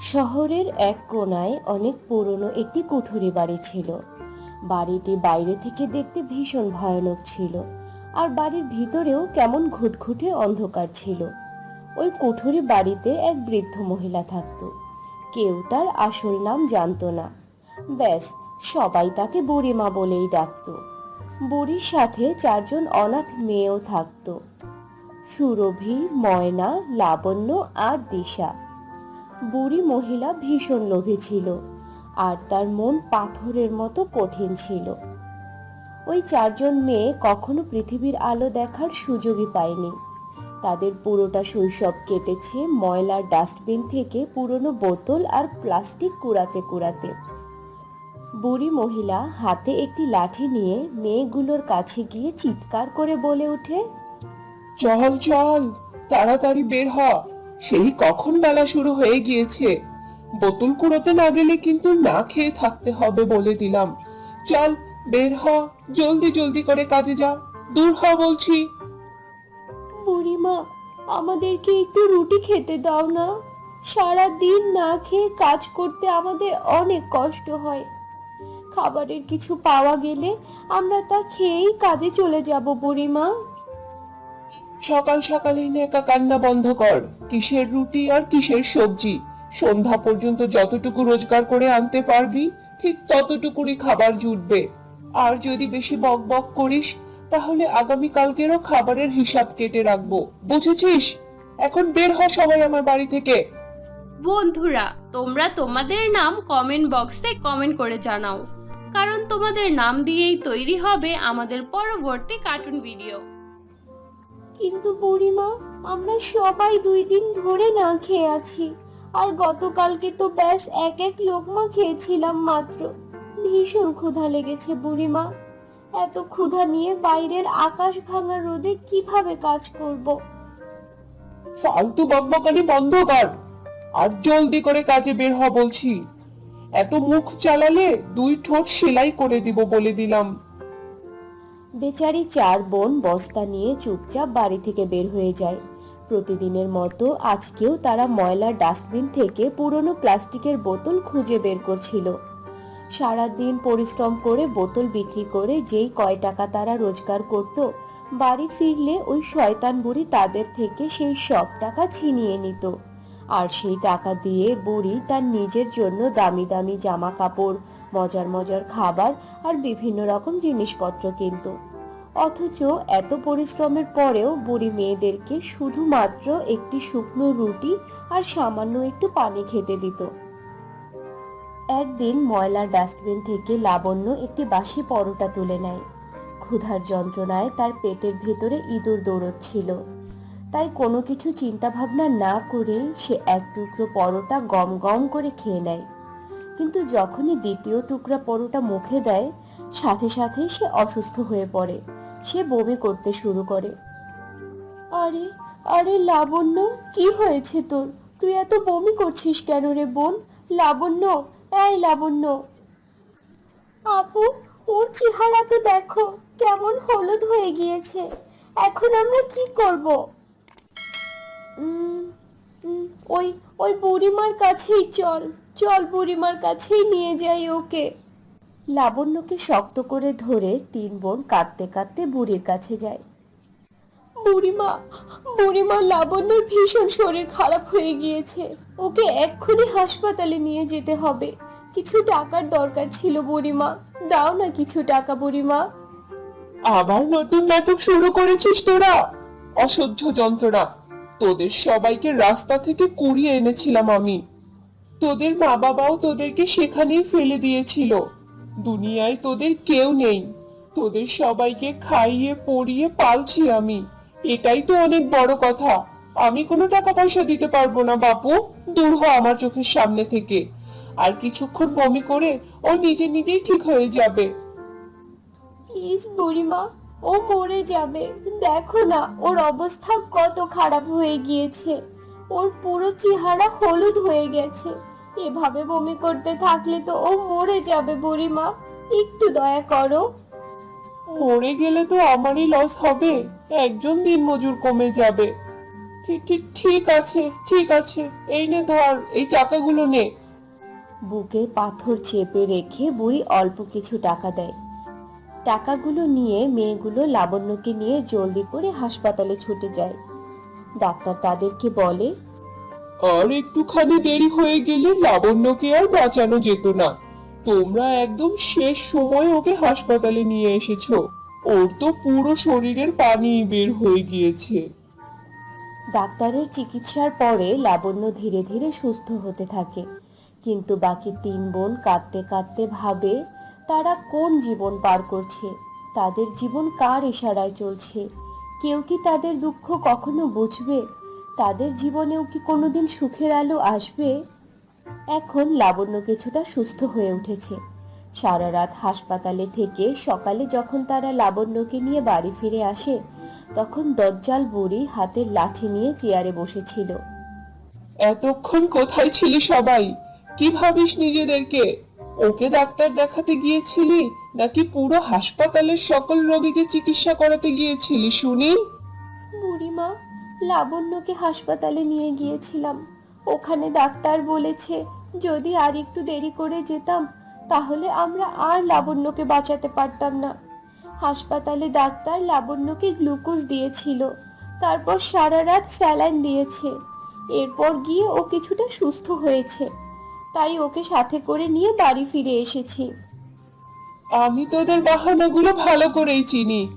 শহরের এক কোনায় অনেক পুরনো একটি কুঠুরি বাড়ি ছিল। বাড়িটি বাইরে থেকে দেখতে ভীষণ ভয়ানক ছিল আর বাড়ির ভিতরেও কেমন ঘুটঘুটে অন্ধকার ছিল। ওই কুঠুরি বাড়িতে এক বৃদ্ধ মহিলা থাকত। কেউ তার আসল নাম জানতো না। ব্যাস, সবাই তাকে বুড়িমা বলেই ডাকতো। বুড়ির সাথে চারজন অনাথ মেয়েও থাকতো। সুরভি, ময়না, লাবণ্য আর দিশা। বুড়ি মহিলা ভীষণ লোভী ছিল আর তার মন পাথরের মতো কঠিন ছিল। ওই চারজন মেয়ে কখনো পৃথিবীর আলো দেখার সুযোগই পায়নি। তাদের পুরোটা শৈশব কেটেছে ময়লার ডাস্টবিন থেকে পুরনো বোতল আর প্লাস্টিক কুড়াতে কুড়াতে। বুড়ি মহিলা হাতে একটি লাঠি নিয়ে মেয়েগুলোর কাছে গিয়ে চিৎকার করে বলে ওঠে, চল চল, তাড়াতাড়ি বের হ। সেই কখন বেলা শুরু হয়ে গিয়েছে? বোতল কুড়োতে না গেলে কিন্তু না খেয়ে থাকতে হবে বলে দিলাম। চল, বের হ, জলদি জলদি করে কাজে যা দূর হ বলছি। বুড়িমা, আমাদেরকে একটু রুটি খেতে দাও না। সারা দিন না খেয়ে কাজ করতে আমাদের অনেক কষ্ট হয়। খাবারের কিছু পাওয়া গেলে আমরা তা খেয়েই কাজে চলে যাব বুড়িমা। সকাল সকালেই নেকা কান্না বন্ধ কর। কিসের রুটি আর কিসের সবজি? সন্ধ্যা পর্যন্ত যতটুকু রোজগার করে আনতে পারবি, ঠিক ততটুকুরই খাবার জুটবে। আর যদি বেশি বক বক করিস, তাহলে আগামী কালকেরও খাবারের হিসাব কেটে রাখব। বুঝেছিস? এখন বের হ সবাই আমার বাড়ি থেকে। বন্ধুরা, তোমরা তোমাদের নাম কমেন্ট বক্সে কমেন্ট করে জানাও। কারণ তোমাদের নাম দিয়েই তৈরি হবে আমাদের পরবর্তী কার্টুন ভিডিও কিন্তু বুড়িমা, আমরা সবাই দুই দিন ধরে না খেয়ে আছি। আর গতকালকে তো ব্যাস এক এক লোকমা খেয়েছিলাম মাত্র। ভীষণ ক্ষুধা লেগেছে বুড়িমা। এত ক্ষুধা নিয়ে বাইরের আকাশ ভাঙা রোদে কীভাবে কাজ করব? ফালতু বকবকানি বন্ধ কর। আর জলদি করে কাজে বের হ বলছি। এত মুখ চালালে দুই ঠোঁট সেলাই করে দিব বলে দিলাম। বেচারি চার বোন বস্তা নিয়ে চুপচাপ বাড়ি থেকে বের হয়ে যায়। প্রতিদিনের মতো আজকেও তারা ময়লার ডাস্টবিন থেকে পুরনো প্লাস্টিকের বোতল খুঁজে বের করছিল। সারাদিন পরিশ্রম করে বোতল বিক্রি করে যেই কয় টাকা তারা রোজগার করত, বাড়ি ফিরলে ওই শয়তান বুড়ি তাদের থেকে সেই সব টাকা ছিনিয়ে নিত। আর সেই টাকা দিয়ে বুড়ি তার নিজের জন্য দামি দামি জামা কাপড় মজার মজার খাবার আর বিভিন্ন রকম জিনিসপত্র কিনত। অথচ এত পরিশ্রমের পরেও বুড়ি মেয়েদেরকে শুধুমাত্র একটি শুকনো রুটি আর সামান্য একটু পানি খেতে দিত। একদিন ময়লার ডাস্টবিন থেকে লাবণ্য একটি বাসি পরোটা তুলে নেয়। ক্ষুধার যন্ত্রণায় তার পেটের ভেতরে ইঁদুর দৌড়চ্ছিল। তাই কোনো কিছু চিন্তা ভাবনা না করেই সে এক টুকরো পরোটা গম গম করে খেয়ে নেয়। কিন্তু যখনই দ্বিতীয় টুকরা পরোটা মুখে দেয়, সাথে সাথে সে অসুস্থ হয়ে পড়ে। সে বমি করতে শুরু করে। আরে আরে লাবণ্য, কি হয়েছে তোর? তুই এত বমি করছিস কেন রে বোন? লাবণ্য, এই লাবণ্য। আপু, ওর চেহারা তো দেখো, কেমন হলুদ হয়ে গিয়েছে। এখন আমরা কি করব? ওই ওই বুড়িমার কাছেই চল চল বুড়িমার কাছেই নিয়ে যাই ওকে। লাবণ্যকে শক্ত করে ধরে তিন বোন কাঁদতে কাঁদতে বুড়ির কাছে যায়। বুড়িমা বুড়িমা, লাবণ্যর ভীষণ শরীর খারাপ হয়ে গিয়েছে। ওকে এক্ষুনি হাসপাতালে নিয়ে যেতে হবে। কিছু টাকার দরকার ছিল বুড়িমা। দাও না কিছু টাকা বুড়িমা। আবার নতুন নাটক শুরু করেছিস তোরা? অসহ্য যন্ত্রণা। তোদের সবাইকে রাস্তা থেকে কুড়িয়ে এনেছিলাম আমি। তোদের মা বাবাও তোদেরকে সেখানেই ফেলে দিয়েছিল। দুনিয়ায় তোদের কেউ নেই। তোদের সবাইকে খাইয়ে পরিয়ে পালছি আমি। এটাই তো অনেক বড় কথা। আমি কোনো টাকা পয়সা দিতে পারব না, বাপু। দূর হ আমার চোখের সামনে থেকে। আর কিছুক্ষণ বমি করে ও নিজে নিজেই ঠিক হয়ে যাবে। প্লিজ বুড়িমা। ও মরে যাবে। দেখো না ওর অবস্থা কত খারাপ হয়ে গিয়েছে। ওর পুরো চেহারা হলুদ হয়ে গেছে। এভাবে বমি করতে থাকলে তো ও মরে যাবে বুড়িমা। একটু দয়া করো। মরে গেলে তো আমারই লস হবে। একজন দিন মজুর কমে যাবে। ঠিক ঠিক ঠিক আছে ঠিক আছে। এই নে ধর এই টাকাগুলো নে। বুকে পাথর চেপে রেখে বুড়ি অল্প কিছু টাকা দেয়। টাকাগুলো নিয়ে মেয়েগুলো লাবণ্যকে নিয়ে জলদি করে হাসপাতালে ছুটে যায়। ডাক্তার তাদেরকে বলে আর একটুখানি দেরি হয়ে গেলে লাবণ্যকে আর বাঁচানো যেত না। তোমরা একদম শেষ সময় ওকে হাসপাতালে নিয়ে এসেছ। ওর তো পুরো শরীরের পানি বের হয়ে গিয়েছে। ডাক্তারের চিকিৎসার পরে লাবণ্য ধীরে ধীরে সুস্থ হতে থাকে। কিন্তু বাকি তিন বোন কাঁদতে কাঁদতে ভাবে তারা কোন জীবন পার করছে? তাদের জীবন কার ইশারায় চলছে? কেউ কি তাদের দুঃখ কখনো বুঝবে? তাদের জীবনেও কি কোনোদিন সুখের আলো আসবে? এখন লাবণ্য কিছুটা সুস্থ হয়ে উঠেছে। সারা রাত হাসপাতালে থেকে সকালে যখন তারা লাবণ্যকে নিয়ে বাড়ি ফিরে আসে, তখন দজ্জাল বুড়ি হাতের লাঠি নিয়ে চেয়ারে বসেছিল। এতক্ষণ কোথায় ছিলি সবাই? কি ভাবিস নিজেদেরকে? ওকে ডাক্তার দেখাতে গিয়েছিলি? নাকি পুরো হাসপাতালের সকল রোগীকে চিকিৎসা করাতে গিয়েছিলি, শুনি? বুড়িমা, লাবণ্যকে হাসপাতালে নিয়ে গিয়েছিলাম। ওখানে ডাক্তার বলেছে, যদি আর একটু দেরি করে যেতাম, তাহলে আমরা আর লাবণ্যকে বাঁচাতে পারতাম না। হাসপাতালে ডাক্তার লাবণ্যকে গ্লুকোজ দিয়েছিল। তারপর সারা রাত স্যালাইন দিয়েছে। এরপর গিয়ে ও কিছুটা সুস্থ হয়েছে। তাই ওকে সাথে করে নিয়ে বাড়ি ফিরে এসেছি। আমি তোদের বাহানাগুলো ভালো করেই চিনি।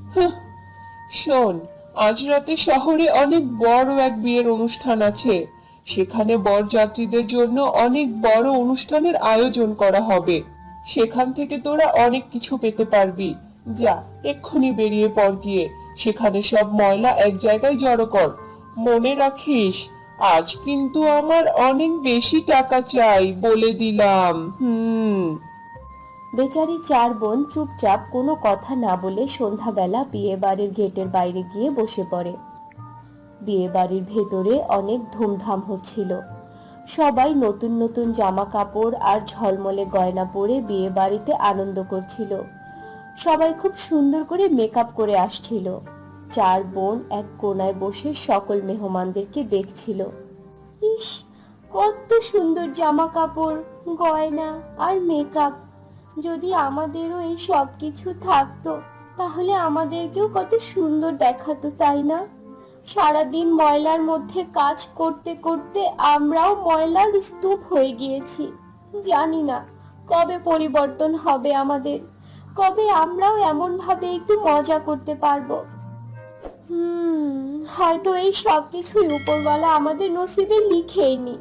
শোন, আজ রাতে শহরে অনেক বড় এক বিয়ের অনুষ্ঠান আছে। সেখানে বরযাত্রীদের জন্য অনেক বড় অনুষ্ঠানের আয়োজন করা হবে। সেখান থেকে তোরা অনেক কিছু পেতে পারবি। যা, এক্ষুনি বেরিয়ে পড় গিয়ে। সেখানে সব ময়লা এক জায়গায় জড়ো কর। মনে রাখিস আজ কিন্তু আমার অনেক বেশি টাকা চাই বলে দিলাম। হুম। বেচারি চার বোন চুপচাপ কোনো কথা না বলে সন্ধ্যাবেলা বিয়ে বাড়ির গেটের বাইরে গিয়ে বসে পড়ে। বিয়ে বাড়ির ভেতরে অনেক ধুমধাম হচ্ছিল। সবাই নতুন নতুন জামা কাপড় আর ঝলমলে গয়না পরে বিয়ে বাড়িতে আনন্দ করছিল। সবাই খুব সুন্দর করে মেকআপ করে আসছিল। চার বোন এক কোনায় বসে সকল মেহমানদেরকে দেখছিল। ইস, কত সুন্দর জামা কাপড় গয়না আর মেকআপ যদি আমাদেরও এই সব কিছু থাকতো, তাহলে আমাদেরকেও কত সুন্দর দেখাতো, তাই না? সারাদিন ময়লার মধ্যে কাজ করতে করতে আমরাও ময়লার স্তূপ হয়ে গিয়েছি। জানি না, কবে পরিবর্তন হবে আমাদের, কবে আমরাও এমন ভাবে একটু মজা করতে পারব। হয়তো এই সব কিছুই উপরওয়ালা আমাদের নসিবে লিখেইনি।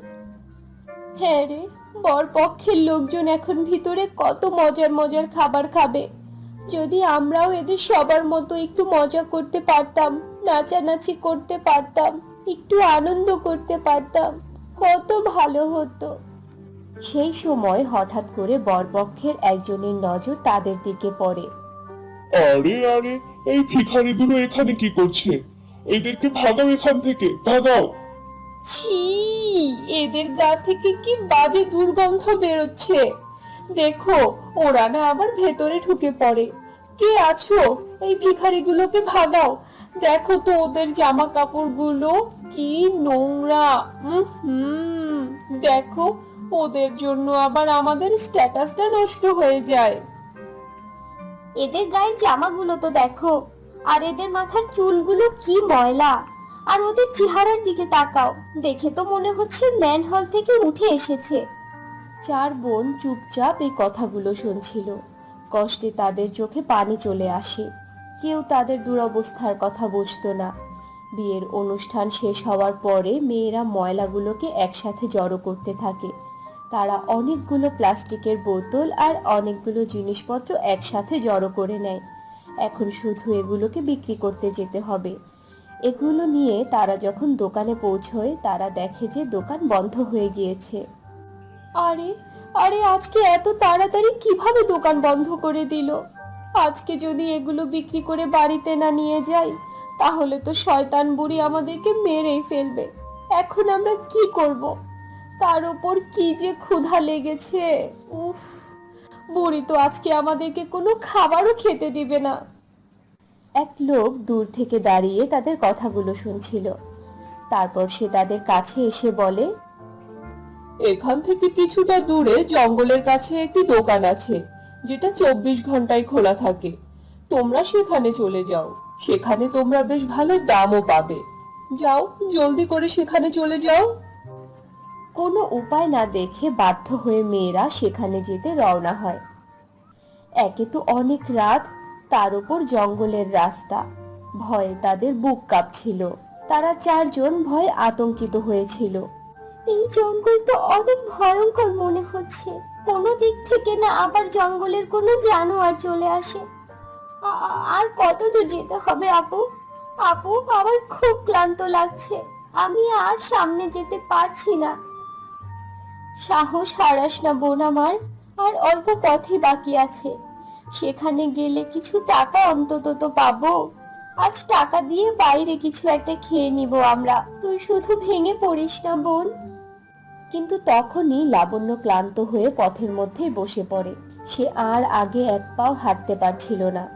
হ্যাঁ রে, বর পক্ষের লোকজন এখন ভিতরে কত মজার মজার খাবার খাবে। যদি আমরাও এদের সবার মতো একটু মজা করতে পারতাম, নাচানাচি করতে পারতাম, একটু আনন্দ করতে পারতাম, কত ভালো হতো। সেই সময় হঠাৎ করে বরপক্ষের একজনের নজর তাদের দিকে পড়ে। আরে আরে এই ভিখারিগুলো এখানে কি করছে? এদেরকে ভাগাও এখান থেকে, ভাগাও। ছি, এদের গা থেকে কি বাজে দুর্গন্ধ বেরোচ্ছে। দেখো, ওরা না আবার ভেতরে ঢুকে পড়ে। কে আছো? এই ভিখারিগুলোকে ভাগাও। দেখো তো ওদের জামা কাপড়গুলো কি নোংরা। হুম, দেখো, ওদের জন্য আবার আমাদের স্ট্যাটাসটা নষ্ট হয়ে যায়। এদের গায়ের জামাগুলো তো দেখো, আর এদের মাথার চুলগুলো কি ময়লা। আর ওদের চেহারার দিকে তাকাও, দেখে তো মনে হচ্ছে ম্যান হল থেকে উঠে এসেছে। চার বোন চুপচাপ এই কথাগুলো শুনছিল। কষ্টে তাদের চোখে পানি চলে আসে। কেউ তাদের দুরবস্থার কথা বুঝতো না। বিয়ের অনুষ্ঠান শেষ হওয়ার পরে মেয়েরা ময়লাগুলোকে একসাথে জড়ো করতে থাকে। তারা অনেকগুলো প্লাস্টিকের বোতল আর অনেকগুলো জিনিসপত্র একসাথে জড়ো করে নেয়। এখন শুধু এগুলোকে বিক্রি করতে যেতে হবে। এগুলো নিয়ে তারা যখন দোকানে পৌঁছয়, তারা দেখে যে দোকান বন্ধ হয়ে গিয়েছে। আরে আরে আজকে এত তাড়াতাড়ি কীভাবে দোকান বন্ধ করে দিল? আজকে যদি এগুলো বিক্রি করে বাড়িতে না নিয়ে যাই, তাহলে তো শয়তান বুড়ি আমাদেরকে মেরেই ফেলবে। এখন আমরা কি করব? তার উপর কি যে ক্ষুধা লেগেছে। উফ, বুড়ি তো আজকে আমাদেরকে কোনো খাবারও খেতে দিবে না। এক লোক দূর থেকে দাঁড়িয়ে তাদের কথাগুলো শুনছিল। তারপর সে তাদের কাছে এসে বলে, এখান থেকে কিছুটা দূরে জঙ্গলের কাছে একটি দোকান আছে, যেটা চব্বিশ ঘন্টায় খোলা থাকে। তোমরা সেখানে চলে যাও। সেখানে তোমরা বেশ ভালো দামও পাবে। যাও, জলদি করে সেখানে চলে যাও। কোনো উপায় না দেখে বাধ্য হয়ে মেয়েরা সেখানে যেতে রওনা হয়। একে তো অনেক রাত, তার উপর জঙ্গলের রাস্তা। ভয়ে তাদের বুক কাঁপছিল। তারা চারজন ভয়ে আতঙ্কিত হয়েছিল। এই জঙ্গল তো অনেক ভয়ঙ্কর মনে হচ্ছে। কোনো দিক থেকে না আবার জঙ্গলের কোনো জানোয়ার চলে আসে। আর কত দূর যেতে হবে, আপু? আপু, আমার খুব ক্লান্ত লাগছে। আমি আর সামনে যেতে পারছি না। সাহস হারাস না বোন আমার, আর অল্প পথই বাকি আছে। সেখানে গেলে কিছু টাকা অন্তত তো পাবো। আজ টাকা দিয়ে বাইরে কিছু একটা খেয়ে নিব আমরা। তুই শুধু ভেঙে পড়িস না বোন। কিন্তু তখনই লাবণ্য ক্লান্ত হয়ে পথের মধ্যেই বসে পড়ে। সে আর আগে এক পাও হাঁটতে পারছিল না।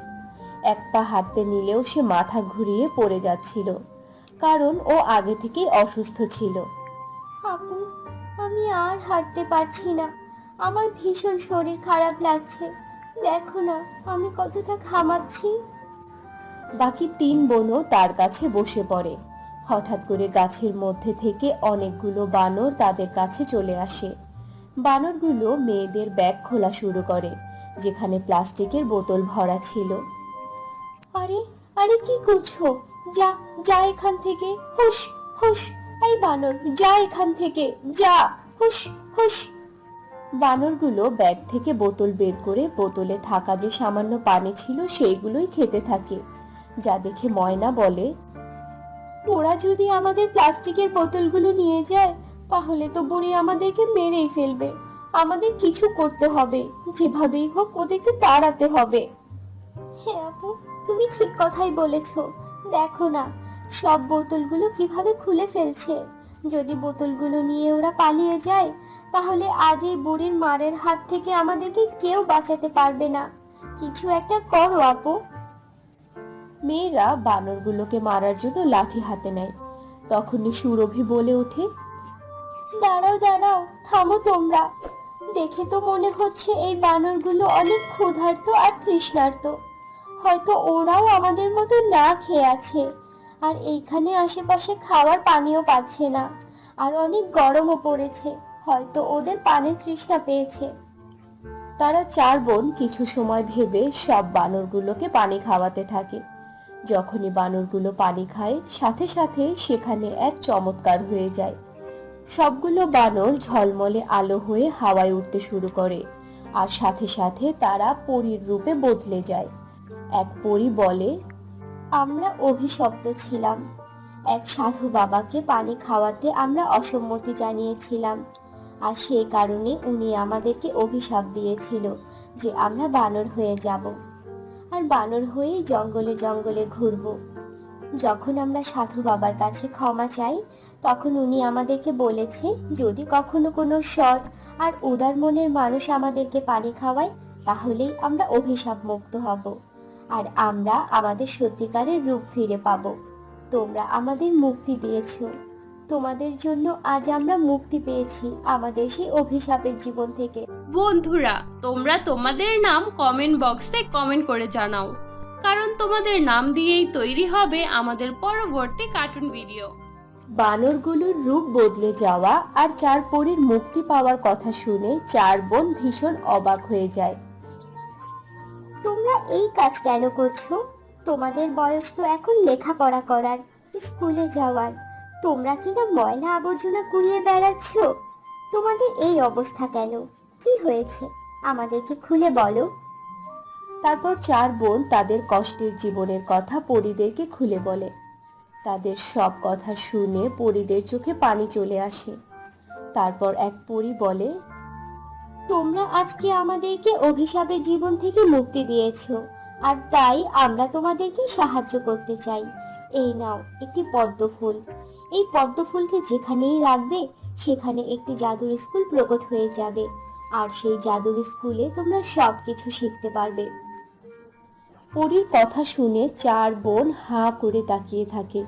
এক পা হাঁটতে নিলেও সে মাথা ঘুরিয়ে পড়ে যাচ্ছিল। কারণ ও আগে থেকেই অসুস্থ ছিল। আপু আমি আর হাঁটতে পারছি না। আমার ভীষণ শরীর খারাপ লাগছে। দেখো না, আমি কতটা খামাচ্ছি বাকি তিন বোনও তার কাছে বসে পড়ে। হঠাৎ করে গাছের মধ্যে থেকে অনেকগুলো বানর তাদের কাছে চলে আসে। বানরগুলো মেয়েদের ব্যাগ খোলা শুরু করে, যেখানে প্লাস্টিকের বোতল ভরা ছিল। আরে আরে কি করছ? যা যা এখান থেকে। হুশ হুশ এই বানর, যা এখান থেকে, যা, হুশ হুশ। বানরগুলো ব্যাগ থেকে বোতল বের করে বোতলে থাকা যে সামান্য পানি ছিল সেইগুলোই খেতে থাকে। যা দেখে ময়না বলে, ওরা যদি আমাদের প্লাস্টিকের বোতলগুলো নিয়ে যায়, তাহলে তো বুড়ি আমাদেরকে মেরেই ফেলবে। আমাদের কিছু করতে হবে, যেভাবেই হোক ওদেরকে তাড়াতে হবে। হ্যাঁ আপু, তুমি ঠিক কথাই বলেছ। দেখো না সব বোতলগুলো কীভাবে খুলে ফেলছে? যদি বোতলগুলো নিয়ে ওরা পালিয়ে যায়, তাহলে আজ এই বুড়ির মারের হাত থেকে আমাদেরকে কেউ বাঁচাতে পারবে না। কিছু একটা করো, আপু। মেয়েরা বানরগুলোকে মারার জন্য লাঠি হাতে নেয়। তখনই সুরভি বলে ওঠে, দাঁড়াও দাঁড়াও, থামো তোমরা। দেখে তো মনে হচ্ছে এই বানরগুলো অনেক ক্ষুধার্ত আর তৃষ্ণার্ত। হয়তো ওরাও আমাদের মতো না খেয়ে আছে। আর এইখানে আশেপাশে খাওয়ার পানিও পাচ্ছে না। আর অনেক গরমও পড়েছে। হয়তো ওদের পানির তৃষ্ণা পেয়েছে। তারা চার বোন কিছু সময় ভেবে সব বানরগুলোকে পানি খাওয়াতে থাকে। যখনই বানরগুলো পানি খায়, সাথে সাথে সেখানে এক চমৎকার হয়ে যায়। সবগুলো বানর ঝলমলে আলো হয়ে হাওয়ায় উঠতে শুরু করে। আর সাথে সাথে তারা পরীর রূপে বদলে যায়। এক পরী বলে আমরা অভিশপ্ত ছিলাম। এক সাধু বাবাকে পানি খাওয়াতে আমরা অসম্মতি জানিয়েছিলাম। আর সে কারণে উনি আমাদেরকে অভিশাপ দিয়েছিল যে আমরা বানর হয়ে যাব। আর বানর হয়েই জঙ্গলে জঙ্গলে ঘুরব। যখন আমরা সাধু বাবার কাছে ক্ষমা চাই, তখন উনি আমাদেরকে বলেছে, যদি কখনো কোনো সৎ আর উদার মনের মানুষ আমাদেরকে পানি খাওয়ায়, তাহলেই আমরা অভিশাপ মুক্ত হব। আর আমরা আমাদের সত্যিকারের রূপ ফিরে পাব। তোমরা আমাদের মুক্তি দিয়েছ। তোমাদের জন্য আজ আমরা মুক্তি পেয়েছি আমাদের সেই অভিশাপের জীবন থেকে। বন্ধুরা তোমরা তোমাদের নাম কমেন্ট বক্সে কমেন্ট করে জানাও। কারণ তোমাদের নাম দিয়েই তৈরি হবে আমাদের পরবর্তী কার্টুন ভিডিও বানরগুলোর রূপ বদলে যাওয়া আর চার পরীর মুক্তি পাওয়ার কথা শুনে চার বোন ভীষণ অবাক হয়ে যায়। এই কাজ কেন করছ? তোমাদের বয়স তো এখন লেখাপড়া করার, স্কুলে যাওয়ার। তোমরা কিনা ময়লা আবর্জনা কুড়িয়ে বেড়াচ্ছ? তোমাদের এই অবস্থা কেন? কি হয়েছে? আমাদেরকে খুলে বলো। তারপর চার বোন তাদের কষ্টের জীবনের কথা পরীদেরকে খুলে বলে। তাদের সব কথা শুনে পরীদের চোখে পানি চলে আসে। তারপর এক পরি বলে তোমরা আজকে আমাদেরকে অভিশাপের জীবন থেকে মুক্তি দিয়েছ, আর তাই আমরা তোমাদেরকে সাহায্য করতে চাই। এই নাও একটি পদ্ম ফুল। এই পদ্ম ফুলকে যেখানেই রাখবে, সেখানে একটি জাদুর স্কুল প্রকট হয়ে যাবে, আর সেই জাদুর স্কুলে তোমরা সব কিছু শিখতে পারবে। পরীর কথা শুনে চার বোন হাঁ করে তাকিয়ে থাকে।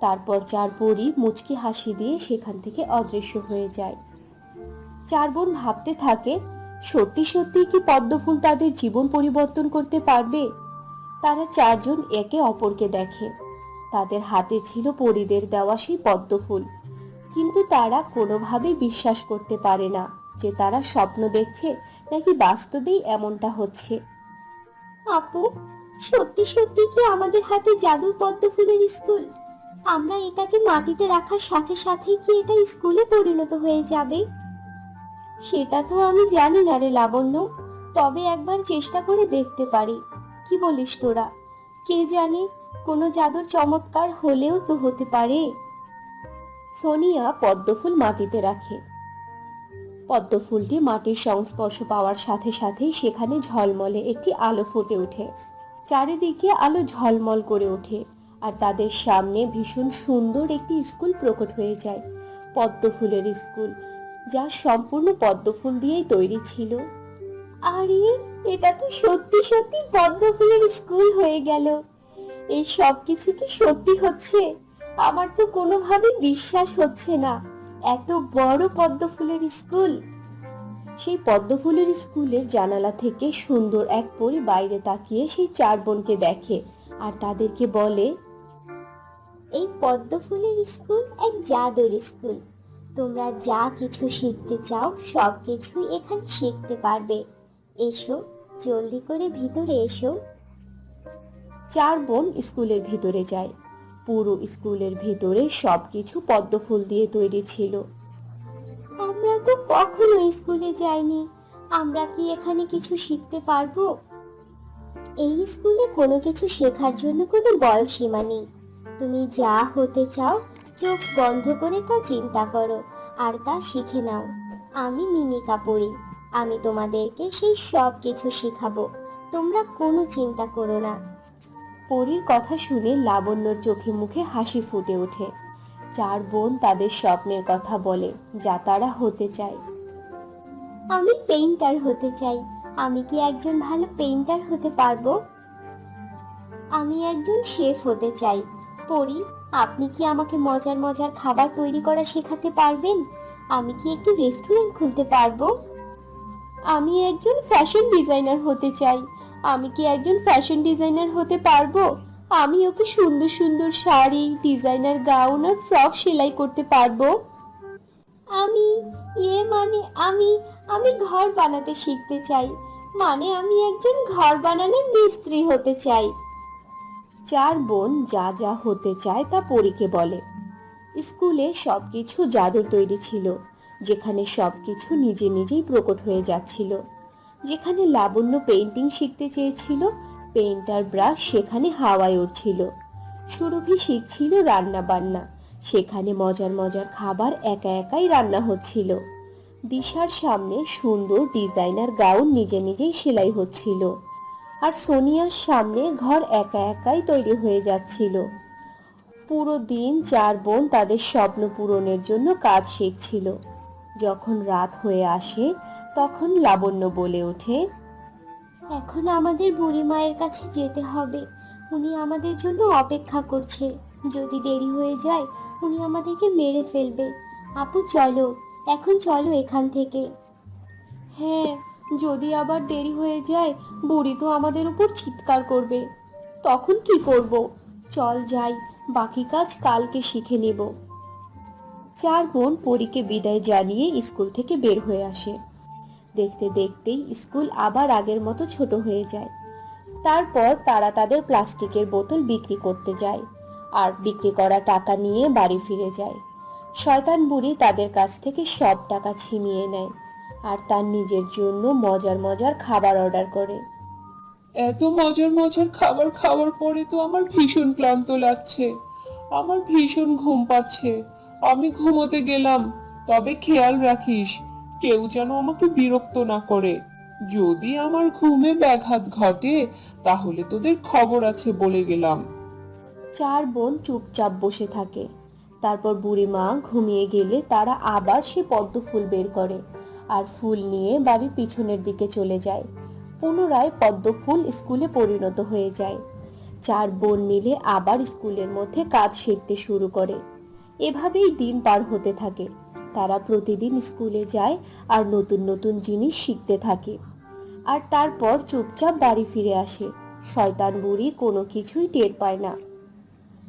তারপর চার পরী মুচকি হাসি দিয়ে সেখান থেকে অদৃশ্য হয়ে যায়। চার বোন ভাবতে থাকে, সত্যি সত্যি কি পদ্মফুল তাদের জীবন পরিবর্তন করতে পারবে? তারা চারজন একে অপরকে দেখে। তাদের হাতে ছিল পরিদের দেওয়া সেই পদ্মফুল। কিন্তু তারা কোনোভাবেই বিশ্বাস করতে পারে না যে তারা স্বপ্ন দেখছে নাকি বাস্তবেই এমনটা হচ্ছে। আপু, সত্যি সত্যি কি আমাদের হাতে জাদুর পদ্মফুলের স্কুল? আমরা এটাকে মাটিতে রাখার সাথে সাথেই কি এটা স্কুলে পরিণত হয়ে যাবে? সেটা তো আমি জানি না রে লাবণ্য। তবে একবার চেষ্টা করে দেখতে পারি। কি বলিস তোরা? কে জানে, কোনো জাদুর চমৎকার হলেও তো হতে পারে। সোনিয়া পদ্মফুল মাটিতে রাখে। পদ্মফুলটি মাটির সংস্পর্শ পাওয়ার সাথে সাথেই সেখানে ঝলমলে, একটি আলো ফুটে ওঠে। চারিদিকে আলো ঝলমল করে ওঠে আর তাদের সামনে ভীষণ সুন্দর একটি স্কুল প্রকট হয়ে যায়। পদ্মফুলের স্কুল যা সম্পূর্ণ পদ্মফুল দিয়েই তৈরি ছিল। আরে, এটা তো সত্যি সত্যি পদ্মফুলের স্কুল হয়ে গেল। এই সব কিছু কি সত্যি হচ্ছে? আমার তো কোনোভাবে বিশ্বাস হচ্ছে না। এত বড় পদ্মফুলের স্কুল। সেই পদ্মফুলের স্কুলের জানালা থেকে সুন্দর এক পরি বাইরে তাকিয়ে সেই চার বোনকে দেখে আর তাদেরকে বলে, এই পদ্মফুলের স্কুল এক জাদুর স্কুল। তোমরা যা কিছু শিখতে চাও সব কিছুই এখানে শিখতে পারবে। এসো জলদি করে ভিতরে এসো। চার বোন স্কুলের ভিতরে যায়। পুরো স্কুলের ভিতরে সবকিছু পদ্মফুল দিয়ে তৈরি ছিল। আমরা তো কখনো স্কুলে যাইনি। আমরা কি এখানে কিছু শিখতে পারব? এই স্কুলে কোনো কিছু শেখার জন্য কোনো বয়সীমা নেই। তুমি যা হতে চাও চোখ বন্ধ করে তা চিন্তা করো, আর তা শিখে নাও। আমি মিনি পড়ি আমি তোমাদেরকে সেই সব কিছু শিখাবো। তোমরা কোনো চিন্তা করো না। পরীর কথা শুনে লাবণ্যর চোখে মুখে হাসি ফুটে ওঠে। চার বোন তাদের স্বপ্নের কথা বলে, যা তারা হতে চায়। আমি পেইন্টার হতে চাই। আমি কি একজন ভালো পেইন্টার হতে পারব? আমি একজন শেফ হতে চাই। পরি আপনি কি আমাকে মজার মজার খাবার তৈরি করা শেখাতে পারবেন? আমি কি একটি রেস্টুরেন্ট খুলতে পারব? আমি একজন ফ্যাশন ডিজাইনার হতে চাই। আমি কি একজন ফ্যাশন ডিজাইনার হতে পারব? আমি ওকে সুন্দর সুন্দর শাড়ি ডিজাইনার গাউন আর ফ্রক সেলাই করতে পারব। আমি ইয়ে মানে আমি আমি ঘর বানাতে শিখতে চাই। মানে আমি একজন ঘর বানানোর মিস্ত্রি হতে চাই। চার বোন যা যা হতে চায় তা পরীকে বলে। স্কুলে সবকিছু জাদুর তৈরি ছিল, যেখানে সবকিছু নিজে নিজেই প্রকট হয়ে যাচ্ছিল। যেখানে লাবণ্য পেন্টিং শিখতে চেয়েছিল পেন্টার ব্রাশ সেখানে হাওয়ায় উঠছিল সুরভি শিখছিল রান্না বান্না, সেখানে মজার মজার খাবার একা একাই রান্না হচ্ছিল। দিশার সামনে সুন্দর ডিজাইনার গাউন নিজে নিজেই সেলাই হচ্ছিল। আর সোনিয়ার সামনে ঘর একা একাই তৈরি হয়ে যাচ্ছিল। পুরো দিন চার বোন তাদের স্বপ্ন পূরণের জন্য কাজ শিখছিল। যখন রাত হয়ে আসে, তখন লাবণ্য বলে ওঠে, এখন আমাদের বুড়ি মায়ের কাছে যেতে হবে। উনি আমাদের জন্য অপেক্ষা করছে। যদি দেরি হয়ে যায়, উনি আমাদেরকে মেরে ফেলবে। আপু, চলো। এখন চলো এখান থেকে। হ্যাঁ যদি আবার দেরি হয়ে যায়, বুড়ি তো আমাদের উপর চিৎকার করবে। তখন কি করব? চল যাই, বাকি কাজ কালকে শিখে নেব। চার বোন পরীকে বিদায় জানিয়ে স্কুল থেকে বের হয়ে আসে। দেখতে দেখতেই স্কুল আবার আগের মতো ছোট হয়ে যায়। তারপর তারা তাদের প্লাস্টিকের বোতল বিক্রি করতে যায় আর বিক্রি করা টাকা নিয়ে বাড়ি ফিরে যায়। শয়তান বুড়ি তাদের কাছ থেকে সব টাকা ছিনিয়ে নেয়। আর তার নিজের জন্য মজার মজার খাবার অর্ডার করে। এত মজার মজার খাবার খাওয়ার পরে তো আমার ভীষণ ক্লান্ত লাগছে। আমার ভীষণ ঘুম পাচ্ছে। আমি ঘুমোতে গেলাম। তবে খেয়াল রাখিস কেউ যেন আমাকে বিরক্ত না করে। যদি আমার ঘুমে ব্যাঘাত ঘটে তাহলে তোদের খবর আছে বলে গেলাম। চার বোন চুপচাপ বসে থাকে। তারপর বুড়ি মা ঘুমিয়ে গেলে তারা আবার সে পদ্ম ফুল বের করে। আর ফুল নিয়ে বাড়ির পিছনের দিকে চলে যায়। পুনরায় পদ্ম ফুল স্কুলে পরিণত হয়ে যায়। চার বোন মিলে আবার স্কুলের মধ্যে কাজ শিখতে শুরু করে। এভাবেই দিন পার হতে থাকে। তারা প্রতিদিন স্কুলে যায় আর নতুন নতুন জিনিস শিখতে থাকে। আর তারপর চুপচাপ বাড়ি ফিরে আসে। শয়তান বুড়ি কোনো কিছুই টের পায় না।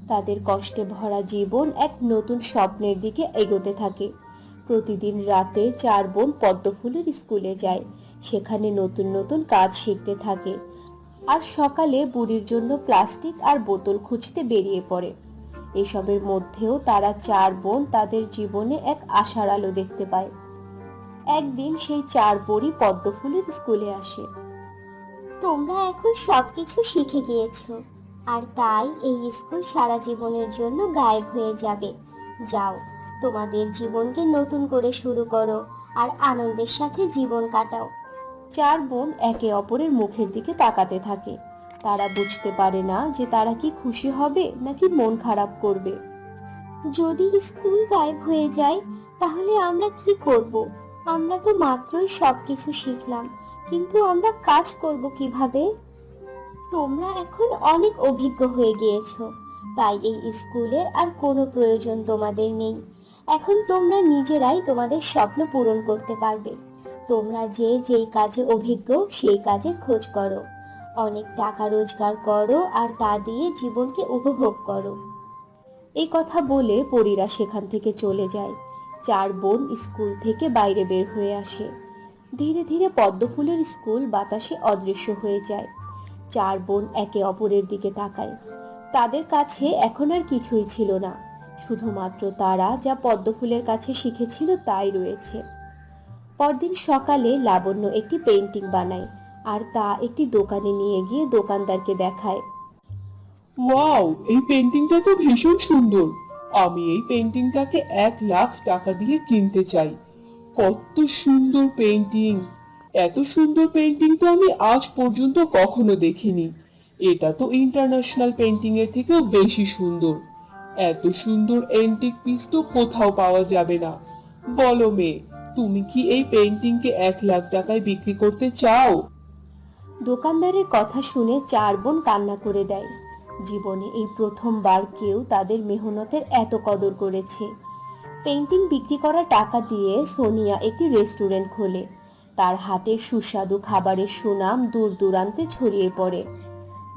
তাদের কষ্টে ভরা জীবন এক নতুন স্বপ্নের দিকে এগোতে থাকে। প্রতিদিন রাতে চার বোন পদ্মফুলের স্কুলে যায়। সেখানে নতুন নতুন কাজ শিখতে থাকে। আর সকালে বুড়ির জন্য প্লাস্টিক আর বোতল খুঁজতে বেরিয়ে পড়ে। এসবের মধ্যেও তারা চার বোন তাদের জীবনে এক আশার আলো দেখতে পায়। একদিন সেই চার পরই পদ্মফুলের স্কুলে আসে। তোমরা এখন সবকিছু শিখে গিয়েছো, আর তাই এই স্কুল সারা জীবনের জন্য গায়েব হয়ে যাবে। যাও। তোমাদের জীবনকে নতুন করে শুরু করো আর আনন্দের সাথে জীবন কাটাও। চার বোন একে অপরের মুখের দিকে তাকাতে থাকে। তারা বুঝতে পারে না যে তারা কি খুশি হবে নাকি মন খারাপ করবে। যদি স্কুল গায়েব হয়ে যায়, তাহলে আমরা কি করব? আমরা তো মাত্রই সবকিছু শিখলাম, কিন্তু আমরা কাজ করব কীভাবে? তোমরা এখন অনেক অভিজ্ঞ হয়ে গিয়েছো, তাই এই স্কুলের আর কোনো প্রয়োজন তোমাদের নেই। এখন তোমরা নিজেরাই তোমাদের স্বপ্ন পূরণ করতে পারবে। তোমরা যে যেই কাজে অভিজ্ঞ, সেই কাজে খোঁজ করো। অনেক টাকা রোজগার করো আর তা দিয়ে জীবনকে উপভোগ করো। এই কথা বলে পরীরা সেখান থেকে চলে যায়। চার বোন স্কুল থেকে বাইরে বের হয়ে আসে। ধীরে ধীরে পদ্মফুলের স্কুল বাতাসে অদৃশ্য হয়ে যায়। চার বোন একে অপরের দিকে তাকায়। তাদের কাছে এখন আর কিছুই ছিল না। শুধুমাত্র তারা যা পদ্মফুলের কাছে শিখেছিল তাই রয়েছে। পরদিন সকালে লাবণ্য একটি পেন্টিং বানায় আর তা একটি দোকানে নিয়ে গিয়ে দোকানদারকে দেখায়। ওয়াও, এই পেন্টিংটা তো ভীষণ সুন্দর। আমি এই পেন্টিংটাকে এক লাখ টাকা দিয়ে কিনতে চাই। কত সুন্দর পেন্টিং এত সুন্দর পেন্টিং তো আমি আজ পর্যন্ত কখনো দেখিনি। এটা তো ইন্টারন্যাশনাল পেন্টিং এর থেকেও বেশি সুন্দর। এত সুন্দর এন্টিক পিস তো কোথাও পাওয়া যাবে না। বলো মেয়ে, তুমি কি এই পেন্টিংকে এক লাখ টাকায় বিক্রি করতে চাও? দোকানদারের কথা শুনে চার বোন কান্না করে দেয়। জীবনে এই প্রথমবার কেউ তাদের মেহনতের এত কদর করেছে। পেন্টিং বিক্রি করা টাকা দিয়ে সোনিয়া একটি রেস্টুরেন্ট খোলে। তার হাতে সুস্বাদু খাবারের সুনাম দূর দূরান্তে ছড়িয়ে পড়ে।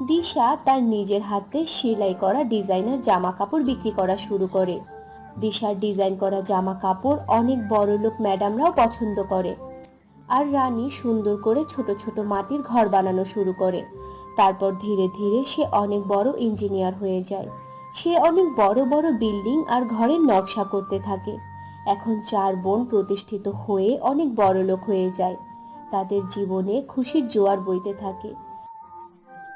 দিশা তার নিজের হাতে সেলাই করা ডিজাইনার জামা কাপড় বিক্রি করা শুরু করে। দিশার ডিজাইন করা জামা কাপড় অনেক বড়লোক ম্যাডামরাও পছন্দ করে। আর রানী সুন্দর করে ছোট ছোট মাটির ঘর বানানো শুরু করে। তারপর ধীরে ধীরে সে অনেক বড় ইঞ্জিনিয়ার হয়ে যায়। সে অনেক বড় বড় বিল্ডিং আর ঘরের নকশা করতে থাকে। এখন চার বোন প্রতিষ্ঠিত হয়ে অনেক বড় লোক হয়ে যায়। তাদের জীবনে খুশির জোয়ার বইতে থাকে।